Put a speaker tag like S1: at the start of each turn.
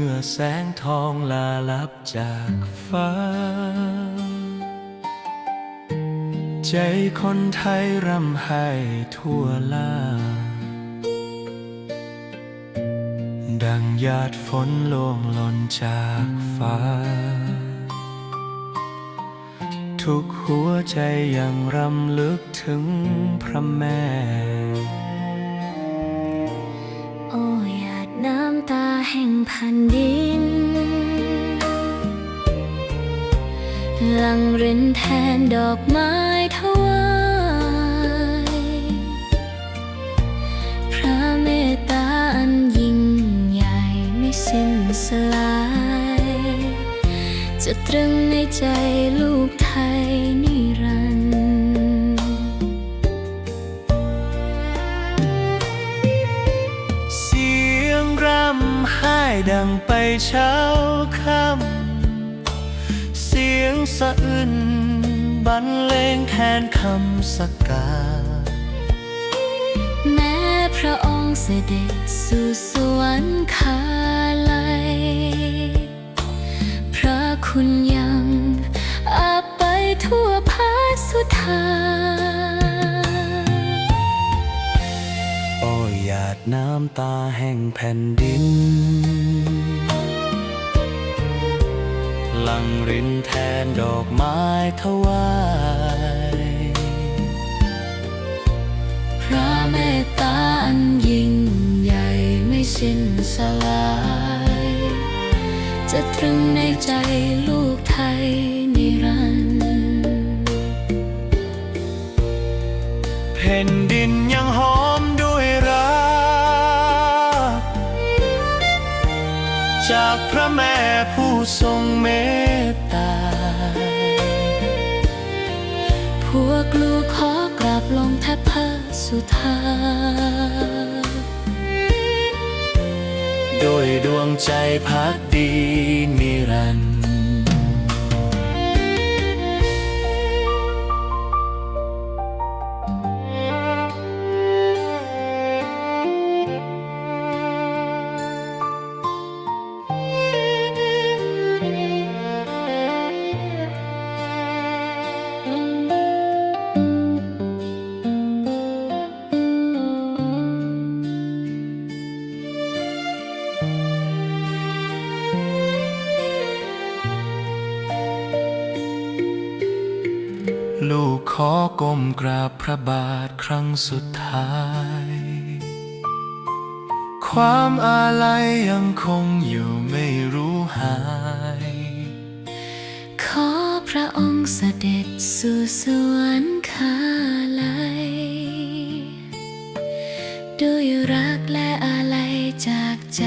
S1: ื่อแสงทองลาลับจากฟ้า ใจคนไทยร่ำไห้ทั่วลา หยาดฝนล่วงหล่นจากฟ้า ทุกหัวใจยังรำลึกถึงพระแม่
S2: โอ้หยาดน้ำตาแห่งแผ่นดินหลังรินแทนดอกไม้ถวา จะตรึงในใจลูกไทยนิรันดร์
S1: เสียงรำไห้ดังไปเช้าค่ำเสียงสะอื้นบรรเลงแทนคำสกกา
S2: แม้พระองค์เสด็จสู่สวรรคาลัย คุณยังอาบไปทั่วพาสุธา
S1: โอ้หยาดน้ำตาแห่งแผ่นดินหลังรินแทนดอกไม้ถวาย
S2: พระเมตตา จะตรึงในใจลูกไทยนิรันดร์
S1: แผ่นดินยังหอมด้วยรัก จากพระแม่ผู้ทรงเมตตา
S2: พวกลูกขอกราบลงแทบพระสุธา
S1: ดวงใจพักดีนิรันดร์ ลูกขอก้มกราบพระบาทครั้งสุดท้าย ความอาลัยยังคงอยู่ไม่รู้หาย
S2: ขอพระองค์เสด็จสู่สวรรคาลัยด้วยรักและอาลัยจากใจ